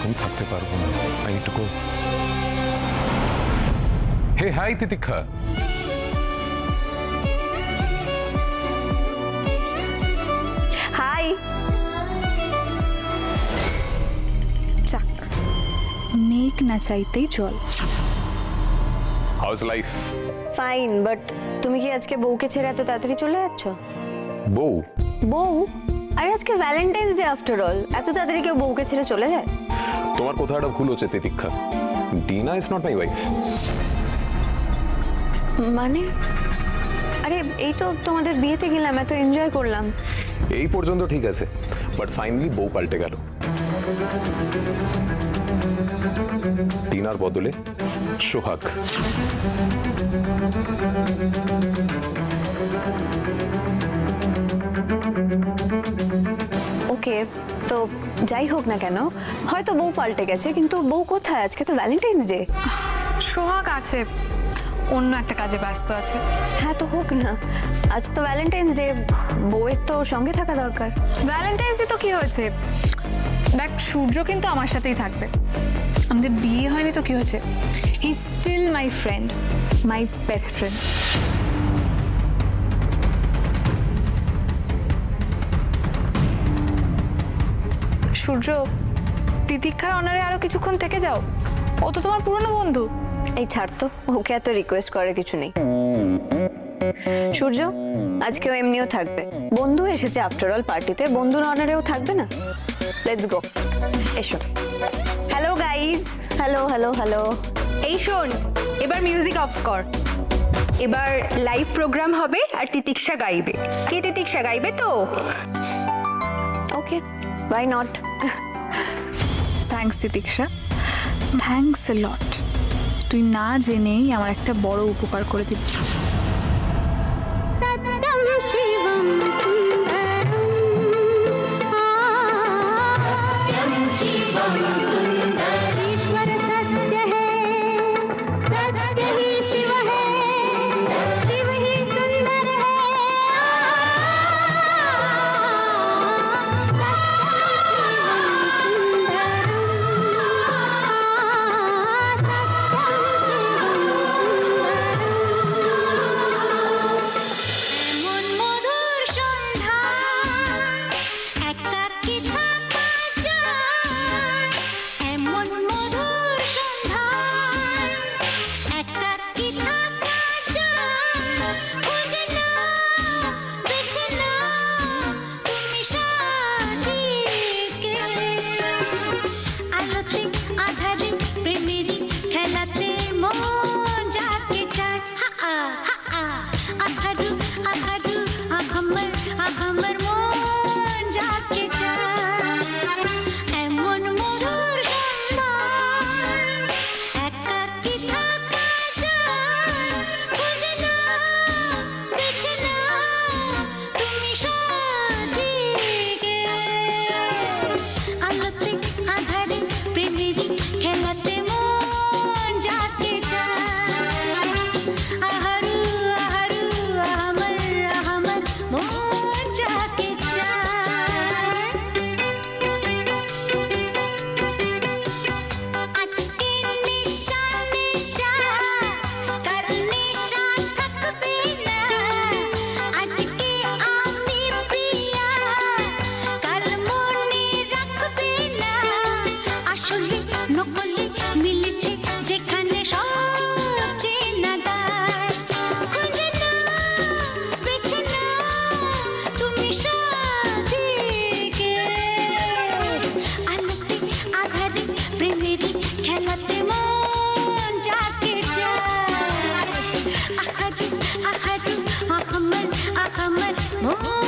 বেশিক্ষণ থাকতে পারব না I need to go hey hi Titiksha hi যাক মেঘ না চাইতেই জল হাউস লাইফ ফাইন বাট তুমি কি আজকে বউকে ছেড়ে এত তাড়াতাড়ি চলে যাচ্ছ বউ বউ আরে আজকে ভ্যালেন্টাইন্স ডে আফটার অল এত তাড়াতাড়ি কেউ বউকে ছেড়ে চলে যায় তোমার কোথাও একটা ভুল হচ্ছে Titiksha. Dina is not my wife মানে? আরে এই তো তোমাদের বিয়েতে গেলাম এত এনজয় করলাম। এই পর্যন্ত ঠিক আছে বাট ফাইনালি বউ পাল্টে গেল। ডিনার বদলে সোহাগ। ওকে তো যাই হোক না কেন হয়তো বউ পাল্টে গেছে কিন্তু বউ কোথায়? আজকে তো ভ্যালেন্টাইন্স ডে সোহাগ আছে অন্য একটা কাজে ব্যস্ত আছে। হ্যাঁ তো হোক না। আজ তো ভ্যালেন্টাইন্স ডে বউয়ের তো সঙ্গে থাকা দরকার। ভ্যালেন্টাইন্স ডে তো কি হয়েছে? দেখ সূর্য কিন্তু আমার সাথেই থাকবে। আমাদের বিয়ে হয়নি তো কি হয়েছে? He still my friend my best friend Surya তিতিক্ষার অনারে আরও কিছুক্ষণ থেকে যাও। ও তো তোমার পুরনো বন্ধু। এই ছাড় তো ওকে এত রিকোয়েস্ট করার কিছু নেই। সূর্য আজকেও এমনিও থাকবে। বন্ধু এসেছে আফটার অল পার্টিতে বন্ধুর অনারেও থাকবে না? লেটস গো এসো। Hello guys hello hello hello এই শোন এবার মিউজিক অফ কর। এবার লাইভ প্রোগ্রাম হবে আর তিতিক্ষা গাইবে। কে তিতিক্ষা গাইবে তো? why not? Thanks Titiksha thanks a lot তুই না জেনেই আমার একটা বড় উপকার করে দিচ্ছিস 一生 No?